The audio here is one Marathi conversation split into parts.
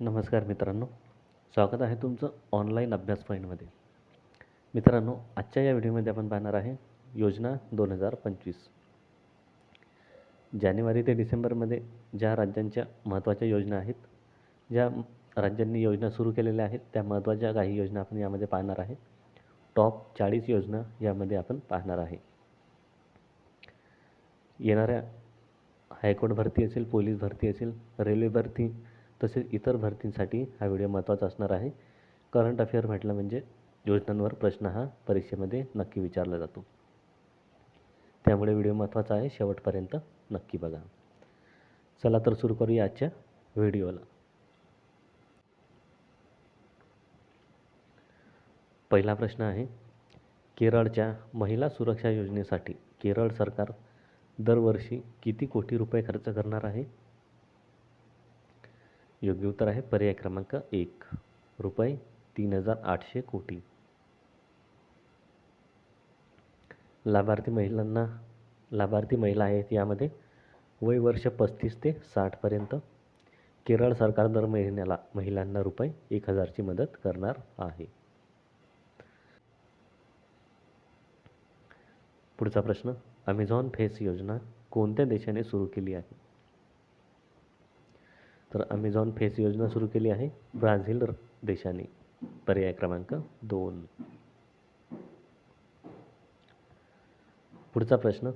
नमस्कार मित्रांनो. स्वागत आहे तुमचं ऑनलाईन अभ्यास पॉईंटमध्ये मित्रांनो आजच्या या व्हिडिओमध्ये आपण पाहणार आहे योजना दोन हजार पंचवीस. जानेवारी ते डिसेंबरमध्ये ज्या राज्यांच्या महत्त्वाच्या योजना आहेत ज्या राज्यांनी योजना सुरू केलेल्या आहेत त्या महत्त्वाच्या काही योजना आपण यामध्ये पाहणार आहे. टॉप चाळीस योजना यामध्ये आपण पाहणार आहे. येणाऱ्या हायकोर्ट भरती असेल पोलीस भरती असेल रेल्वे भरती तसेच इतर भरतींसाठी हा व्हिडिओ महत्त्वाचा असणार आहे. करंट अफेअर म्हटलं म्हणजे योजनांवर प्रश्न हा परीक्षेमध्ये नक्की विचारला जातो. त्यामुळे व्हिडिओ महत्त्वाचा आहे. शेवटपर्यंत नक्की बघा. चला तर सुरू करूया आजच्या व्हिडिओला. पहिला प्रश्न आहे केरळच्या महिला सुरक्षा योजनेसाठी केरळ सरकार दरवर्षी किती कोटी रुपये खर्च करणार आहे? योग्य उत्तर आहे. पर्याय क्रमांक एक. रुपये तीन हजार आठशे कोटी. लाभार्थी महिलांना लाभार्थी महिला आहेत यामध्ये वय वर्ष पस्तीस ते साठपर्यंत केरळ सरकार दर महिन्याला महिलांना रुपये एक हजारची मदत करणार आहे. पुढचा प्रश्न अमेझॉन फेस योजना कोणत्या देशाने सुरू केली आहे? तर अमेझॉन फेस योजना सुरू केली आहे. ब्राझील देशाने. पर्याय क्रमांक दोन. पुढचा प्रश्न.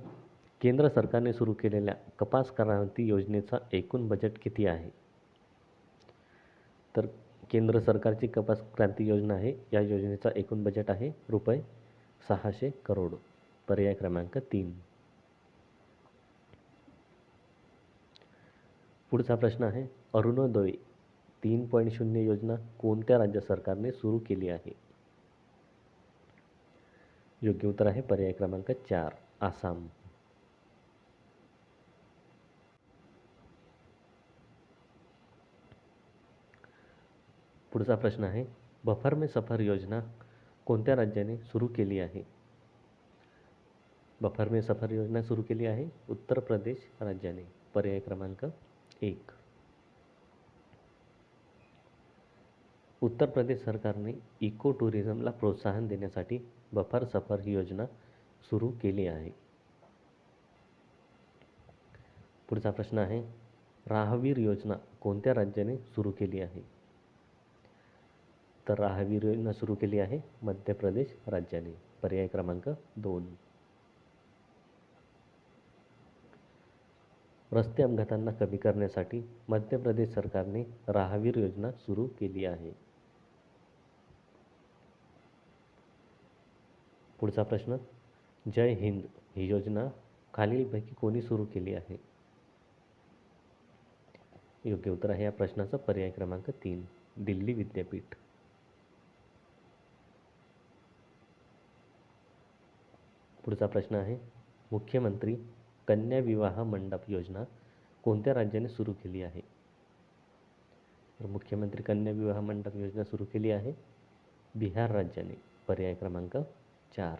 केंद्र सरकारने सुरू केलेल्या कपास क्रांती योजनेचा एकूण बजेट किती आहे? तर केंद्र सरकारची कपास क्रांती योजना आहे. या योजनेचा एकूण बजेट आहे रुपये सहाशे करोड. पर्याय क्रमांक तीन. पुढचा प्रश्न आहे. अरुणोदय तीन पॉईंट शून्य योजना कोणत्या राज्य सरकारने सुरू केली आहे? योग्य उत्तर आहे पर्याय क्रमांक चार, आसाम. पुढचा प्रश्न आहे, बफर में सफ़र योजना कोणत्या राज्याने सुरू केली आहे? बफर में सफ़र योजना सुरू केली आहे उत्तर प्रदेश राज्याने. पर्याय क्रमांक एक. उत्तर प्रदेश सरकारने इको टुरिझमला प्रोत्साहन देण्यासाठी बफर सफर ही योजना सुरू केली आहे. पुढचा प्रश्न आहे राहवीर योजना कोणत्या राज्याने सुरू केली आहे? तर राहवीर योजना सुरू केली आहे मध्य प्रदेश राज्याने. पर्याय क्रमांक दोन. रस्ते अपघातांना कमी करण्यासाठी मध्य प्रदेश सरकारने राहवीर योजना सुरू केली आहे. पुढचा प्रश्न जय हिंद ही योजना खालीलपैकी कोणी सुरू केली आहे? योग्य उत्तर आहे या प्रश्नाचा पर्याय क्रमांक तीन दिल्ली विद्यापीठ. पुढचा प्रश्न आहे मुख्यमंत्री कन्या विवाह मंडप योजना कोणत्या राज्याने सुरू केली आहे? तर मुख्यमंत्री कन्या विवाह मंडप योजना सुरू केली आहे. बिहार राज्याने. पर्याय क्रमांक चार.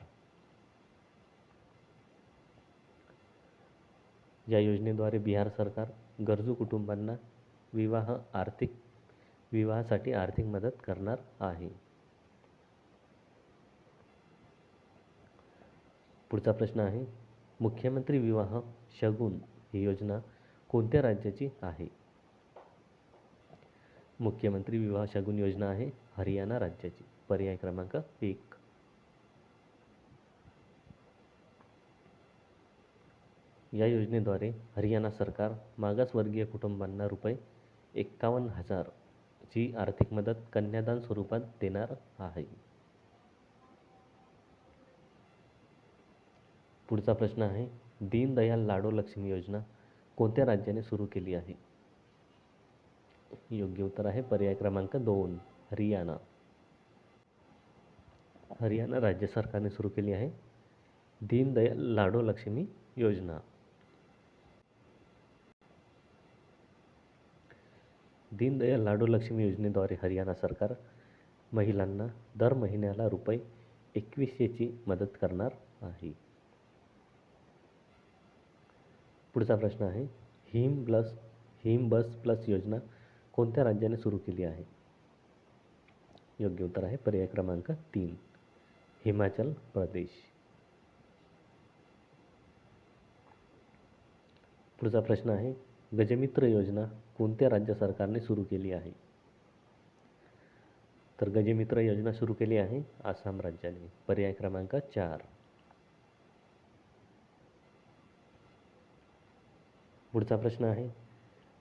या योजनेद्वारे बिहार सरकार गरजू कुटुंबांना विवाह आर्थिक विवाहासाठी आर्थिक मदत करणार आहे. पुढचा प्रश्न आहे मुख्यमंत्री विवाह शगुन ही योजना कोणत्या राज्याची आहे? मुख्यमंत्री विवाह शगुन योजना आहे हरियाणा राज्याची. पर्याय क्रमांक एक. या योजनेद्वारे हरियाणा सरकार मागासवर्गीय कुटुंबांना रुपये एक्कावन्न हजारची आर्थिक मदत कन्यादान स्वरूपात देणार आहे. पुढचा प्रश्न आहे दीनदयाल लाडो लक्ष्मी योजना कोणत्या राज्याने सुरू केली आहे? योग्य उत्तर आहे पर्याय क्रमांक दोन हरियाणा. हरियाणा राज्य सरकारने सुरू केली आहे दीनदयाल लाडो लक्ष्मी योजना. दीनदयाल लाडो लक्ष्मी योजनेद्वारे हरियाणा सरकार महिलांना दर महिन्याला रुपये एकवीसशेची मदत करणार आहे. पुढचा प्रश्न आहे हिम प्लस हिम बस प्लस योजना कोणत्या राज्याने सुरू केली आहे? योग्य उत्तर आहे पर्याय क्रमांक तीन हिमाचल प्रदेश. पुढचा प्रश्न आहे गजमित्र योजना कोणत्या राज्य सरकारने सुरू केली आहे? तर गजमित्र योजना सुरू केली आहे आसाम राज्याने. पर्याय क्रमांक चार पुढचा प्रश्न आहे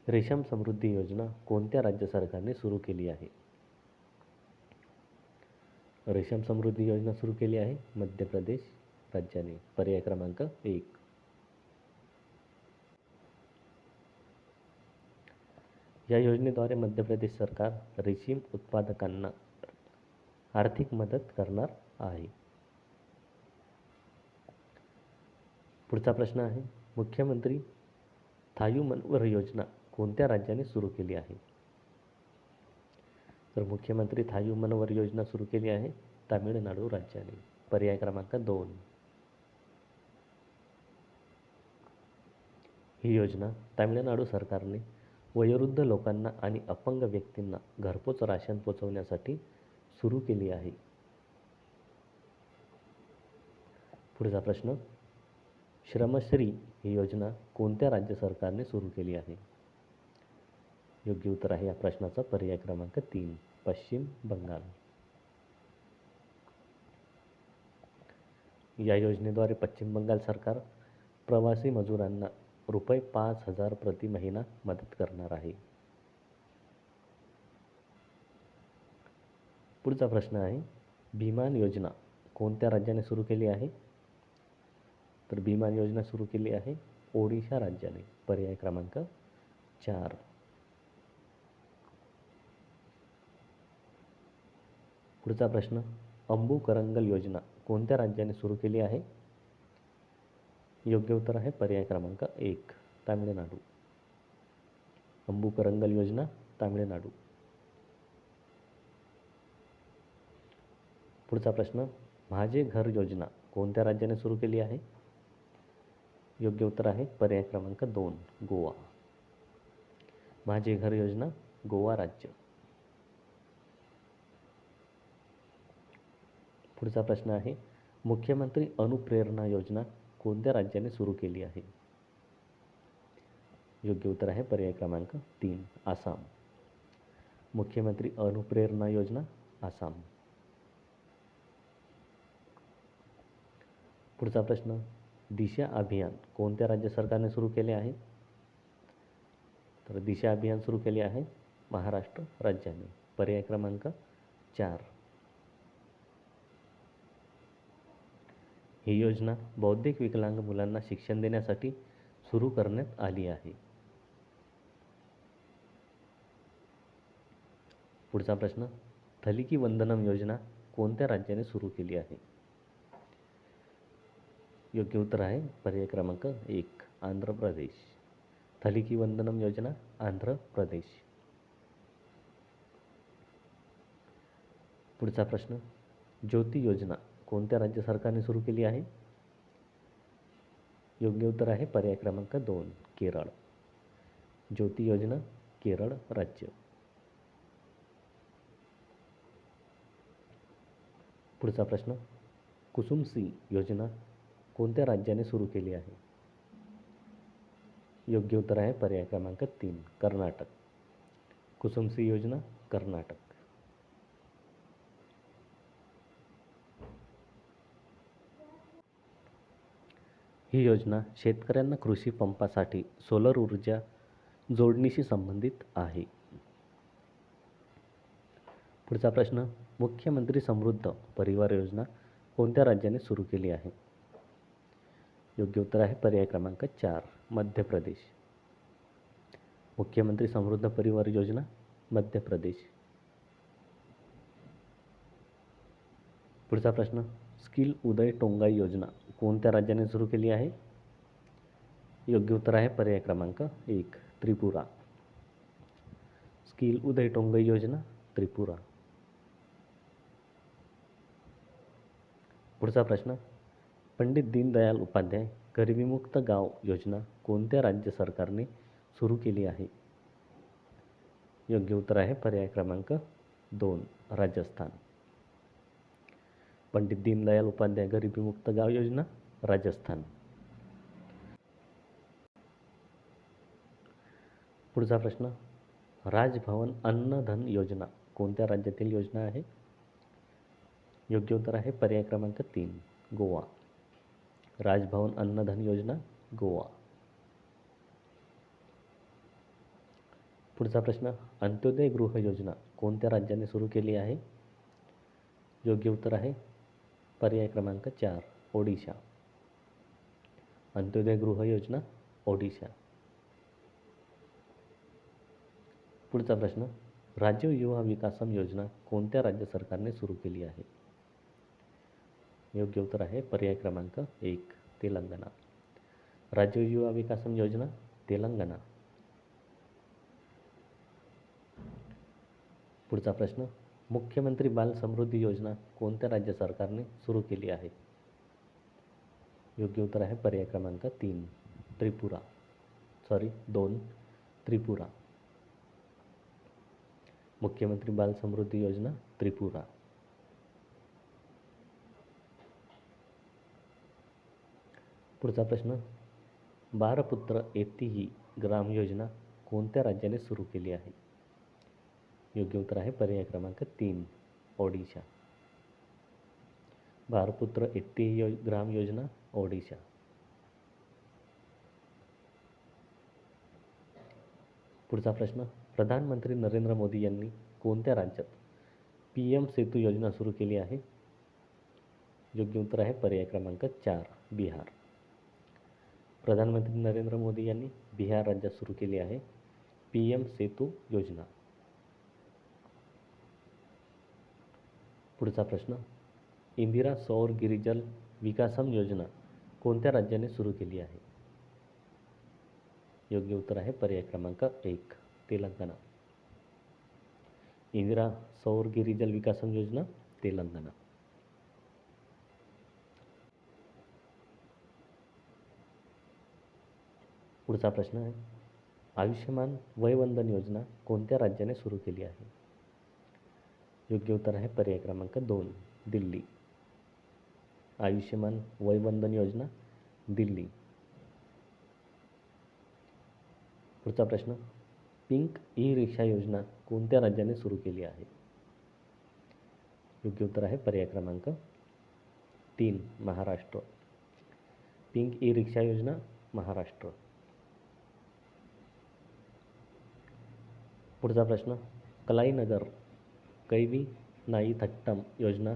रेशम समृद्धी योजना कोणत्या राज्य सरकारने सुरू केली आहे? रेशम समृद्धी योजना सुरू केली आहे मध्य प्रदेश राज्याने. पर्याय क्रमांक एक. या योजनेद्वारे मध्य प्रदेश सरकार रेशीम उत्पादकांना आर्थिक मदत करणार आहे. पुढचा प्रश्न आहे मुख्यमंत्री थायुमनवर योजना कोणत्या राज्याने सुरू केली आहे? तर मुख्यमंत्री थायुमनवर योजना सुरू केली आहे तामिळनाडू राज्याने. पर्याय क्रमांक दोन. ही योजना तामिळनाडू सरकारने वयोवृद्ध लोकांना आणि अपंग व्यक्तींना घरपोच राशन पोचवण्यासाठी सुरू केली आहे. पुढचा प्रश्न. श्रमश्री ही योजना कोणत्या राज्य सरकारने सुरू केली आहे? योग्य उत्तर आहे या प्रश्नाचा पर्याय क्रमांक तीन पश्चिम बंगाल. या योजनेद्वारे पश्चिम बंगाल सरकार प्रवासी मजुरांना रुपये पाच हजार प्रति महिना मदत करणार आहे. पुढचा प्रश्न आहे भीमान योजना कोणत्या राज्याने सुरू केली आहे? तर भीमान योजना सुरू केली आहे ओडिशा राज्याने. पर्याय क्रमांक चार. पुढचा प्रश्न अंबू करंगल योजना कोणत्या राज्याने सुरू केली आहे? योग्य उत्तर आहे पर्याय क्रमांक एक तामिळनाडू. अंबू करंगल योजना तामिळनाडू. पुढचा प्रश्न माझे घर योजना कोणत्या राज्याने सुरू केली आहे? योग्य उत्तर आहे पर्याय क्रमांक दोन गोवा. माझे घर योजना गोवा राज्य. पुढचा प्रश्न आहे मुख्यमंत्री अनुप्रेरणा योजना कोणत्या राज्याने सुरू केली आहे? योग्य उत्तर आहे पर्याय क्रमांक तीन आसाम. मुख्यमंत्री अनुप्रेरणा योजना आसाम. पुढचा प्रश्न दिशा अभियान कोणत्या राज्य सरकारने सुरू केले आहे? तर दिशा अभियान सुरू केले आहे महाराष्ट्र राज्याने. पर्याय क्रमांक चार. ही योजना बौद्धिक विकलांग मुलांना शिक्षण देण्यासाठी सुरू करण्यात आली आहे. पुढचा प्रश्न थलिकी वंदनम योजना कोणत्या राज्याने सुरू केली आहे? योग्य उत्तर आहे. पर्याय क्रमांक एक आंध्र प्रदेश. थलिकी वंदनम योजना आंध्र प्रदेश. पुढचा प्रश्न ज्योती योजना कोणत्या राज्य सरकारने सुरू केली आहे? योग्य उत्तर आहे पर्याय क्रमांक दोन केरळ. ज्योती योजना केरळ राज्य. पुढचा प्रश्न कुसुम सी योजना कोणत्या राज्याने सुरू केली आहे? योग्य उत्तर आहे पर्याय क्रमांक तीन कर्नाटक. कुसुमसी योजना कर्नाटक. ही योजना शेतकऱ्यांना कृषी पंपासाठी सोलर ऊर्जा जोडणीशी संबंधित आहे. पुढचा प्रश्न मुख्यमंत्री समृद्ध परिवार योजना कोणत्या राज्याने सुरू केली आहे? योग्य उत्तर आहे पर्याय क्रमांक चार, मध्य प्रदेश. मुख्यमंत्री समृद्ध परिवार योजना, मध्य प्रदेश. पुढचा प्रश्न, स्किल उदय टोंगाई योजना कोणत्या राज्याने सुरू केली आहे? योग्य उत्तर आहे पर्याय क्रमांक एक, त्रिपुरा. स्किल उदय टोंगाई योजना, त्रिपुरा. पुढचा प्रश्न पंडित दीनदयाल उपाध्याय गरिबीमुक्त गाव योजना कोणत्या राज्य सरकारने सुरू केली आहे? योग्य उत्तर आहे पर्याय क्रमांक दोन राजस्थान. पंडित दीनदयाल उपाध्याय गरिबीमुक्त गाव योजना राजस्थान. पुढचा प्रश्न राजभवन अन्नधन योजना कोणत्या राज्यातील योजना आहे? योग्य उत्तर आहे पर्याय क्रमांक तीन गोवा. राजभवन अन्नधन योजना, गोवा। पुढचा प्रश्न, अंत्योदय गृह योजना कोणत्या राज्याने सुरू केली आहे? योग्य उत्तर आहे पर्याय क्रमांक चार, ओडिशा. अंत्योदय गृह योजना, ओडिशा. पुढचा प्रश्न, राज्य युवा विकासम योजना कोणत्या राज्य सरकारने सुरू केली आहे? योग्य उत्तर आहे. पर्याय क्रमांक एक, तेलंगणा. राजीव युवा विकासम योजना, तेलंगणा. पुढचा प्रश्न, मुख्यमंत्री बाल समृद्धी योजना कोणत्या राज्य सरकारने सुरू केली आहे? योग्य उत्तर आहे. पर्याय क्रमांक तीन, त्रिपुरा. सॉरी दोन, त्रिपुरा. मुख्यमंत्री बाल समृद्धी योजना, त्रिपुरा. पुढचा प्रश्न, बारपुत्र येती ही ग्राम योजना कोणत्या राज्याने सुरू केली आहे? योग्य उत्तर आहे पर्याय क्रमांक तीन, ओडिशा. बारपुत्र येती ही ग्राम योजना, ओडिशा. पुढचा प्रश्न, प्रधानमंत्री नरेंद्र मोदी यांनी कोणत्या राज्यात पी एम सेतू योजना सुरू केली आहे? योग्य उत्तर आहे पर्याय क्रमांक चार, बिहार. प्रधानमंत्री नरेंद्र मोदी यांनी बिहार राज्यात सुरू केली आहे पी एम सेतू योजना. पुढचा प्रश्न इंदिरा सौर गिरिजल विकासम योजना कोणत्या राज्याने सुरू केली आहे? योग्य उत्तर आहे पर्याय क्रमांक एक तेलंगणा. इंदिरा सौर गिरिजल विकासम योजना तेलंगणा. पुढचा प्रश्न आहे. आयुष्यमान वयवंदन योजना कोणत्या राज्याने सुरू केली आहे? योग्य उत्तर आहे पर्याय क्रमांक दोन दिल्ली. आयुष्यमान वयवंदन योजना दिल्ली. पुढचा प्रश्न पिंक ई रिक्षा योजना कोणत्या राज्याने सुरू केली आहे? योग्य उत्तर आहे पर्याय क्रमांक तीन महाराष्ट्र. पिंक ई रिक्षा योजना महाराष्ट्र. पुढचा प्रश्न. कलाईनगर कैवी नाई थट्टम योजना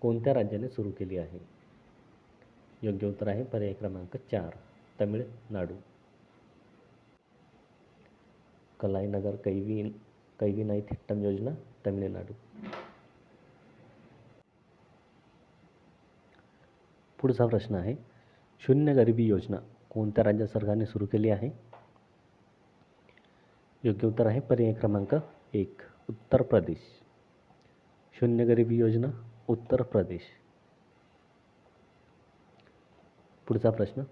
कोणत्या राज्याने सुरू केली आहे? योग्य उत्तर आहे पर्याय क्रमांक चार तमिळनाडू. कलाईनगर कैवी कैवी नाई थिट्टम योजना तमिळनाडू. पुढचा प्रश्न आहे शून्य गरिबी योजना कोणत्या राज्य सरकारने सुरू केली आहे? योग्य उत्तर आहे. पर्याय क्रमांक एक, उत्तर प्रदेश. शून्य गरिबी योजना, उत्तर प्रदेश. पुढचा प्रश्न.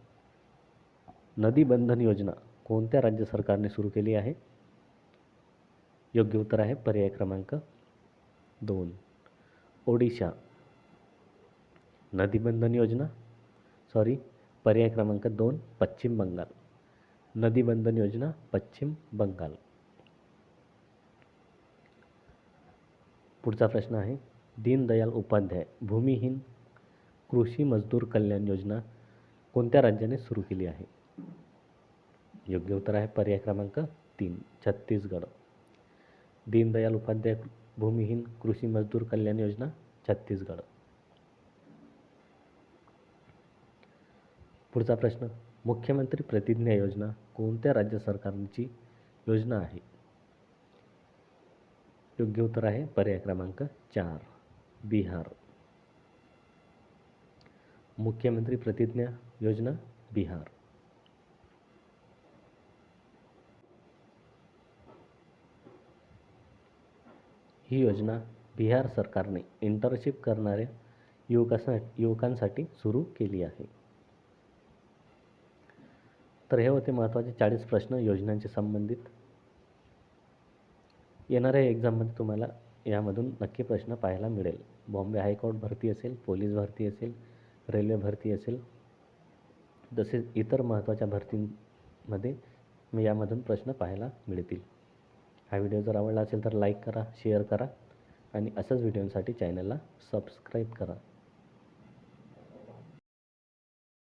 नदी बंधन योजना कोणत्या राज्य सरकारने सुरू केली आहे? योग्य उत्तर आहे. पर्याय क्रमांक दोन, ओडिशा. नदी बंधन योजना सॉरी पर्याय क्रमांक दोन, पश्चिम बंगाल. नदी बंधन योजना, पश्चिम बंगाल. पुढचा प्रश्न आहे. दीनदयाल उपाध्याय भूमिहीन कृषी मजदूर कल्याण योजना कोणत्या राज्याने सुरू केली आहे? योग्य उत्तर आहे पर्याय क्रमांक तीन छत्तीसगड. दीनदयाल उपाध्याय भूमिहीन कृषी मजदूर कल्याण योजना छत्तीसगड. पुढचा प्रश्न मुख्यमंत्री प्रतिज्ञा योजना कोणत्या राज्य सरकारची योजना आहे? योग्य उत्तर आहे. पर्याय क्रमांक चार. बिहार. मुख्यमंत्री प्रतिज्ञा योजना बिहार. ही योजना बिहार सरकारने इंटर्नशिप करणाऱ्या युवकासा युवकांसाठी सुरू केली आहे. तर हे होते महत्त्वाचे चाळीस प्रश्न योजनांचे संबंधित येणाऱ्या एक्झाममध्ये तुम्हाला यामधून नक्की प्रश्न पाहायला मिळेल. बॉम्बे हायकोर्ट भरती असेल पोलीस भरती असेल रेल्वे भरती असेल तसेच इतर महत्त्वाच्या भरतींमध्ये मी यामधून प्रश्न पाहायला मिळतील. हा व्हिडिओ जर आवडला असेल तर लाईक करा शेअर करा आणि अशाच व्हिडिओंसाठी चॅनलला सबस्क्राईब करा.